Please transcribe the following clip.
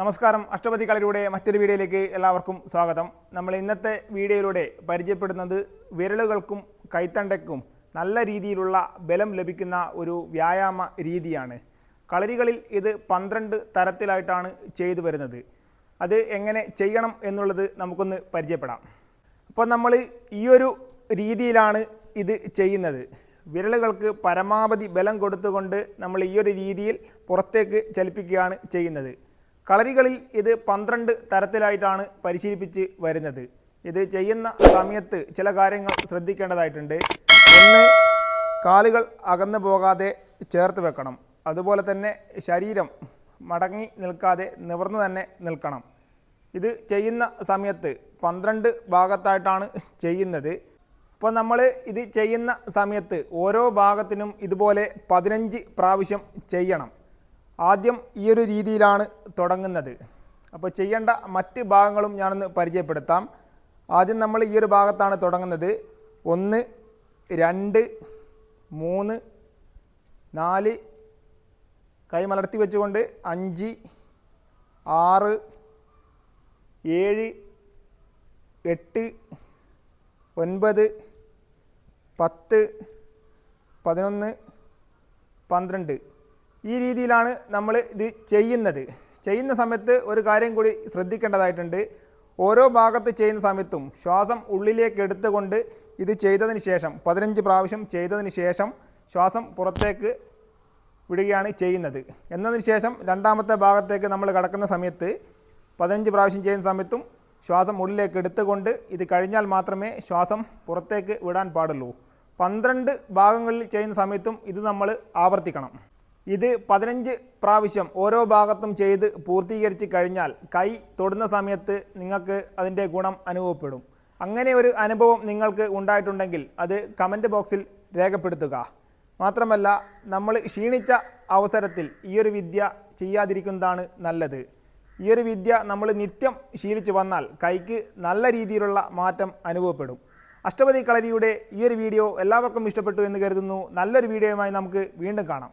നമസ്കാരം. അഷ്ടപതി കളരിയുടെ മറ്റൊരു വീഡിയോയിലേക്ക് എല്ലാവർക്കും സ്വാഗതം. നമ്മൾ ഇന്നത്തെ വീഡിയോയിലൂടെ പരിചയപ്പെടുന്നത് വിരലുകൾക്കും കൈത്തണ്ടയ്ക്കും നല്ല രീതിയിലുള്ള ബലം ലഭിക്കുന്ന ഒരു വ്യായാമ രീതിയാണ്. കളരികളിൽ ഇത് പന്ത്രണ്ട് തരത്തിലായിട്ടാണ് ചെയ്തു വരുന്നത്. അത് എങ്ങനെ ചെയ്യണം എന്നുള്ളത് നമുക്കൊന്ന് പരിചയപ്പെടാം. അപ്പോൾ നമ്മൾ ഈ ഒരു രീതിയിലാണ് ഇത് ചെയ്യുന്നത്. വിരലുകൾക്ക് പരമാവധി ബലം കൊടുത്തുകൊണ്ട് നമ്മൾ ഈ ഒരു രീതിയിൽ പുറത്തേക്ക് ചലിപ്പിക്കുകയാണ് ചെയ്യുന്നത്. കളരികളിൽ ഇത് പന്ത്രണ്ട് തരത്തിലായിട്ടാണ് പരിശീലിപ്പിച്ച് വരുന്നത്. ഇത് ചെയ്യുന്ന സമയത്ത് ചില കാര്യങ്ങൾ ശ്രദ്ധിക്കേണ്ടതായിട്ടുണ്ട്. ഒന്ന് കാലുകൾ അകന്നു പോകാതെ ചേർത്ത് വെക്കണം. അതുപോലെ തന്നെ ശരീരം മടങ്ങി നിൽക്കാതെ നിവർന്നു തന്നെ നിൽക്കണം. ഇത് ചെയ്യുന്ന സമയത്ത് പന്ത്രണ്ട് ഭാഗത്തായിട്ടാണ് ചെയ്യുന്നത്. അപ്പോൾ നമ്മൾ ഇത് ചെയ്യുന്ന സമയത്ത് ഓരോ ഭാഗത്തിനും ഇതുപോലെ പതിനഞ്ച് പ്രാവശ്യം ചെയ്യണം. ആദ്യം ഈ ഒരു രീതിയിലാണ് തുടങ്ങുന്നത്. അപ്പോൾ ചെയ്യേണ്ട മറ്റ് ഭാഗങ്ങളും ഞാനൊന്ന് പരിചയപ്പെടുത്താം. ആദ്യം നമ്മൾ ഈ ഒരു ഭാഗത്താണ് തുടങ്ങുന്നത്. ഒന്ന് രണ്ട് മൂന്ന് നാല് കൈ മലർത്തി വെച്ചുകൊണ്ട് അഞ്ച് ആറ് ഏഴ് എട്ട് ഒൻപത് പത്ത് പതിനൊന്ന് പന്ത്രണ്ട്. ഈ രീതിയിലാണ് നമ്മൾ ഇത് ചെയ്യുന്നത്. ചെയ്യുന്ന സമയത്ത് ഒരു കാര്യം കൂടി ശ്രദ്ധിക്കേണ്ടതായിട്ടുണ്ട്. ഓരോ ഭാഗത്ത് ചെയ്യുന്ന സമയത്തും ശ്വാസം ഉള്ളിലേക്ക് എടുത്തുകൊണ്ട് ഇത് ചെയ്തതിന് ശേഷം പതിനഞ്ച് പ്രാവശ്യം ചെയ്തതിന് ശേഷം ശ്വാസം പുറത്തേക്ക് വിടുകയാണ് ചെയ്യുന്നത്. എന്നതിന് ശേഷം രണ്ടാമത്തെ ഭാഗത്തേക്ക് നമ്മൾ കടക്കുന്ന സമയത്ത് പതിനഞ്ച് പ്രാവശ്യം ചെയ്യുന്ന സമയത്തും ശ്വാസം ഉള്ളിലേക്ക് എടുത്തുകൊണ്ട് ഇത് കഴിഞ്ഞാൽ മാത്രമേ ശ്വാസം പുറത്തേക്ക് വിടാൻ പാടുള്ളൂ. പന്ത്രണ്ട് ഭാഗങ്ങളിൽ ചെയ്യുന്ന സമയത്തും ഇത് നമ്മൾ ആവർത്തിക്കണം. ഇത് പതിനഞ്ച് പ്രാവശ്യം ഓരോ ഭാഗത്തും ചെയ്ത് പൂർത്തീകരിച്ച് കഴിഞ്ഞാൽ കൈ തൊടുന്ന സമയത്ത് നിങ്ങൾക്ക് അതിന്റെ ഗുണം അനുഭവപ്പെടും. അങ്ങനെ ഒരു അനുഭവം നിങ്ങൾക്ക് ഉണ്ടായിട്ടുണ്ടെങ്കിൽ അത് കമന്റ് ബോക്സിൽ രേഖപ്പെടുത്തുക. മാത്രമല്ല നമ്മൾ ക്ഷീണിച്ച അവസരത്തിൽ ഈയൊരു വിദ്യ ചെയ്യാതിരിക്കുന്നതാണ് നല്ലത്. ഈയൊരു വിദ്യ നമ്മൾ നിത്യം ശീലിച്ചു വന്നാൽ കൈക്ക് നല്ല രീതിയിലുള്ള മാറ്റം അനുഭവപ്പെടും. അഷ്ടപതി കളരിയുടെ ഈയൊരു വീഡിയോ എല്ലാവർക്കും ഇഷ്ടപ്പെട്ടു എന്ന് കരുതുന്നു. നല്ലൊരു വീഡിയോയുമായി നമുക്ക് വീണ്ടും കാണാം.